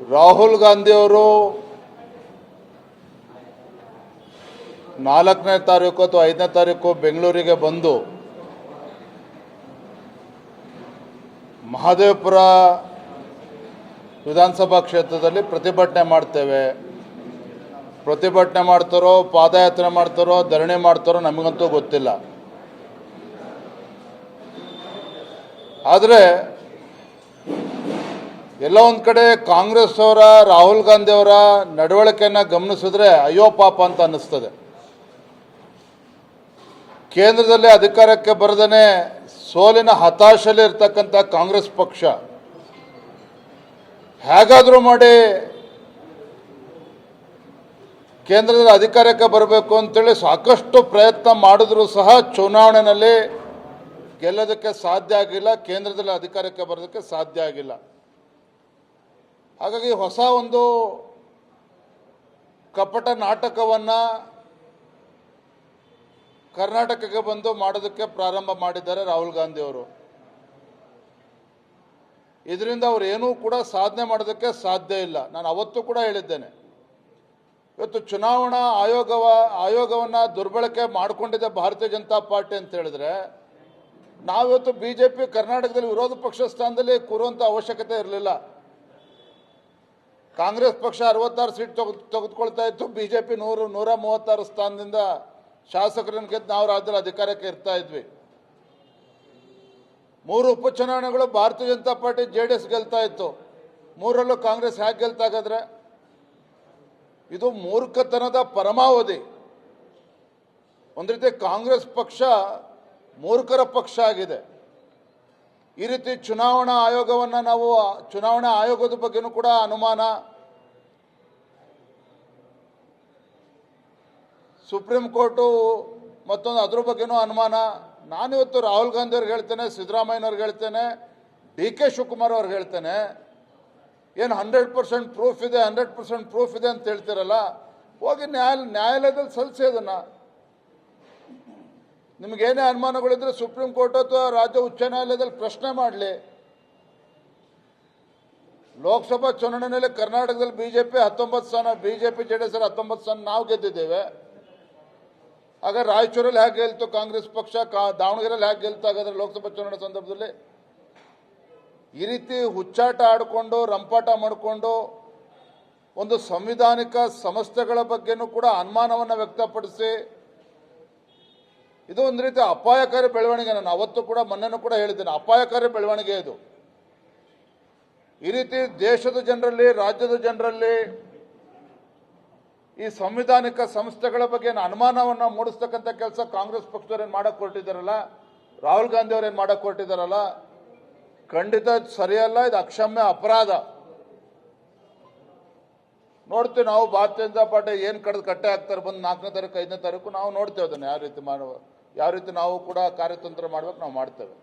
ರಾಹುಲ್ ಗಾಂಧಿಯವರು ನಾಲ್ಕನೇ ತಾರೀಕು ಅಥವಾ ಐದನೇ ತಾರೀಕು ಬೆಂಗಳೂರಿಗೆ ಬಂದು ಮಹದೇವಪುರ ವಿಧಾನಸಭಾ ಕ್ಷೇತ್ರದಲ್ಲಿ ಪ್ರತಿಭಟನೆ ಮಾಡ್ತೇವೆ. ಪ್ರತಿಭಟನೆ ಮಾಡ್ತಾರೋ, ಪಾದಯಾತ್ರೆ ಮಾಡ್ತಾರೋ, ಧರಣಿ ಮಾಡ್ತಾರೋ ನಮಗಂತೂ ಗೊತ್ತಿಲ್ಲ. ಆದರೆ ಎಲ್ಲ ಒಂದು ಕಡೆ ಕಾಂಗ್ರೆಸ್ ಅವರ ರಾಹುಲ್ ಗಾಂಧಿ ಅವರ ನಡವಳಿಕೆಯನ್ನು ಗಮನಿಸಿದ್ರೆ ಅಯ್ಯೋ ಪಾಪ ಅಂತ ಅನ್ನಿಸ್ತದೆ. ಕೇಂದ್ರದಲ್ಲಿ ಅಧಿಕಾರಕ್ಕೆ ಬರದೇ ಸೋಲಿನ ಹತಾಶಲ್ಲಿ ಇರ್ತಕ್ಕಂಥ ಕಾಂಗ್ರೆಸ್ ಪಕ್ಷ. ಹೇಗಾದರೂ ಮಾಡಿ ಕೇಂದ್ರದಲ್ಲಿ ಅಧಿಕಾರಕ್ಕೆ ಬರಬೇಕು ಅಂತೇಳಿ ಸಾಕಷ್ಟು ಪ್ರಯತ್ನ ಮಾಡಿದ್ರು ಸಹ ಚುನಾವಣೆಯಲ್ಲಿ ಗೆಲ್ಲೋದಕ್ಕೆ ಸಾಧ್ಯ ಆಗಿಲ್ಲ, ಕೇಂದ್ರದಲ್ಲಿ ಅಧಿಕಾರಕ್ಕೆ ಬರೋದಕ್ಕೆ ಸಾಧ್ಯ ಆಗಿಲ್ಲ. ಹಾಗಾಗಿ ಹೊಸ ಒಂದು ಕಪಟ ನಾಟಕವನ್ನು ಕರ್ನಾಟಕಕ್ಕೆ ಬಂದು ಮಾಡೋದಕ್ಕೆ ಪ್ರಾರಂಭ ಮಾಡಿದ್ದಾರೆ ರಾಹುಲ್ ಗಾಂಧಿ ಅವರು. ಇದರಿಂದ ಅವರು ಏನೂ ಕೂಡ ಸಾಧನೆ ಮಾಡೋದಕ್ಕೆ ಸಾಧ್ಯ ಇಲ್ಲ. ನಾನು ಅವತ್ತು ಕೂಡ ಹೇಳಿದ್ದೇನೆ. ಇವತ್ತು ಚುನಾವಣಾ ಆಯೋಗವ, ಆಯೋಗವನ್ನು ದುರ್ಬಳಕೆ ಮಾಡಿಕೊಂಡಿದ್ದ ಭಾರತೀಯ ಜನತಾ ಪಾರ್ಟಿ ಅಂತ ಹೇಳಿದ್ರೆ, ನಾವಿವತ್ತು ಬಿ ಜೆ ಪಿ ಕರ್ನಾಟಕದಲ್ಲಿ ವಿರೋಧ ಪಕ್ಷ ಸ್ಥಾನದಲ್ಲಿ ಕೂರುವಂಥ ಅವಶ್ಯಕತೆ ಇರಲಿಲ್ಲ. ಕಾಂಗ್ರೆಸ್ ಪಕ್ಷ ಅರವತ್ತಾರು ಸೀಟ್ ತೆಗೆದು ತೆಗೆದುಕೊಳ್ತಾ ಇತ್ತು. ಬಿ ಜೆ ಪಿ ನೂರು, ನೂರ ಮೂವತ್ತಾರು ಸ್ಥಾನದಿಂದ ಶಾಸಕರನ್ನು ಗೆದ್ದು ನಾವು ರಾಜ್ಯದಲ್ಲಿ ಅಧಿಕಾರಕ್ಕೆ ಇರ್ತಾ ಇದ್ವಿ. ಮೂರು ಉಪಚುನಾವಣೆಗಳು Bharatiya Janata party J D S ಗೆಲ್ತಾ ಇತ್ತು. ಮೂರಲ್ಲೂ ಕಾಂಗ್ರೆಸ್ ಹ್ಯಾಕ್ ಗೆಲ್ತಾಗಾದ್ರೆ ಇದು ಮೂರ್ಖತನದ ಪರಮಾವಧಿ. ಒಂದು ರೀತಿ ಕಾಂಗ್ರೆಸ್ ಪಕ್ಷ ಮೂರ್ಖರ ಪಕ್ಷ ಆಗಿದೆ. ಈ ರೀತಿ ಚುನಾವಣಾ ಆಯೋಗವನ್ನು ನಾವು, ಚುನಾವಣಾ ಆಯೋಗದ ಬಗ್ಗೆನೂ ಕೂಡ ಅನುಮಾನ. ಸುಪ್ರೀಂ ಕೋರ್ಟು ಮತ್ತೊಂದು ಅದ್ರ ಬಗ್ಗೆನೂ ಅನುಮಾನ. ನಾನಿವತ್ತು ರಾಹುಲ್ ಗಾಂಧಿ ಅವ್ರಿಗೆ ಹೇಳ್ತೇನೆ, ಸಿದ್ದರಾಮಯ್ಯನವ್ರಿಗೆ ಹೇಳ್ತೇನೆ, ಡಿ ಕೆ ಶಿವಕುಮಾರ್ ಅವ್ರಿಗೆ ಹೇಳ್ತೇನೆ. ಏನು ಹಂಡ್ರೆಡ್ ಪರ್ಸೆಂಟ್ ಪ್ರೂಫ್ ಇದೆ, ಹಂಡ್ರೆಡ್ ಪರ್ಸೆಂಟ್ ಪ್ರೂಫ್ ಇದೆ ಅಂತ ಹೇಳ್ತಿರಲ್ಲ. ಹೋಗಿ ನ್ಯಾಯ ನ್ಯಾಯಾಲಯದಲ್ಲಿ ಸಲ್ಲಿಸಿ ಅದನ್ನು. ನಿಮಗೇನೇ ಅನುಮಾನಗಳಿದ್ರೆ ಸುಪ್ರೀಂ ಕೋರ್ಟ್ ಅಥವಾ ರಾಜ್ಯ ಉಚ್ಚ ನ್ಯಾಯಾಲಯದಲ್ಲಿ ಪ್ರಶ್ನೆ ಮಾಡಲಿ. ಲೋಕಸಭಾ ಚುನಾವಣೆಯಲ್ಲಿ ಕರ್ನಾಟಕದಲ್ಲಿ ಬಿಜೆಪಿ ಹತ್ತೊಂಬತ್ತು ಸ್ಥಾನ ಬಿಜೆಪಿ ಜೆ ಡಿ ಎಸ್ ಹತ್ತೊಂಬತ್ತು ಸ್ಥಾನ ನಾವು ಗೆದ್ದಿದ್ದೇವೆ. ಆಗ ರಾಯಚೂರಲ್ಲಿ ಹೇಗೆ ಗೆಲ್ತು ಕಾಂಗ್ರೆಸ್ ಪಕ್ಷ? ಕಾ, ದಾವಣಗೆರೆಯಲ್ಲಿ ಹೇಗೆ ಗೆಲ್ತು ಹಾಗಾದ್ರೆ ಲೋಕಸಭಾ ಚುನಾವಣೆ ಸಂದರ್ಭದಲ್ಲಿ? ಈ ರೀತಿ ಹುಚ್ಚಾಟ ಆಡಿಕೊಂಡು, ರಂಪಾಟ ಮಾಡಿಕೊಂಡು, ಒಂದು ಸಂವಿಧಾನಿಕ ಸಂಸ್ಥೆಗಳ ಬಗ್ಗೆನೂ ಕೂಡ ಅನುಮಾನವನ್ನು ವ್ಯಕ್ತಪಡಿಸಿ ಇದು ಒಂದು ರೀತಿ ಅಪಾಯಕಾರಿ ಬೆಳವಣಿಗೆ ನಾನು ಅವತ್ತು ಕೂಡ ಮೊನ್ನೆನೂ ಕೂಡ ಹೇಳಿದ್ದೇನೆ. ಅಪಾಯಕಾರಿ ಬೆಳವಣಿಗೆ ಇದು. ಈ ರೀತಿ ದೇಶದ ಜನರಲ್ಲಿ, ರಾಜ್ಯದ ಜನರಲ್ಲಿ ಈ ಸಂವಿಧಾನಿಕ ಸಂಸ್ಥೆಗಳ ಬಗ್ಗೆ ಅನುಮಾನವನ್ನು ಮೂಡಿಸ್ತಕ್ಕಂಥ ಕೆಲಸ ಕಾಂಗ್ರೆಸ್ ಪಕ್ಷದವ್ರು ಏನು ಮಾಡಕ್ಕೆ ಹೊರಟಿದ್ದಾರಲ್ಲ ರಾಹುಲ್ ಗಾಂಧಿ ಏನು ಮಾಡಕ್ಕೆ ಹೊರಟಿದ್ದಾರಲ್ಲ ಖಂಡಿತ ಸರಿಯಲ್ಲ, ಇದು ಅಕ್ಷಮ್ಯ ಅಪರಾಧ. ನೋಡ್ತೀವಿ ನಾವು ಭಾರತೀಯ ಜನತಾ ಪಾರ್ಟಿ ಏನು ಕಡ್ದು ಕಟ್ಟೆ ಹಾಕ್ತಾರೆ ಬಂದು ನಾಲ್ಕನೇ ತಾರೀಕು, ಐದನೇ ತಾರೀಕು, ನಾವು ನೋಡ್ತೇವೆ ಅದನ್ನು ಯಾವ ರೀತಿ ಮಾಡುವ. ಯಾವ ರೀತಿ ನಾವು ಕೂಡ ಕಾರ್ಯತಂತ್ರ ಮಾಡ್ಬೇಕು ನಾವು ಮಾಡ್ತೇವೆ.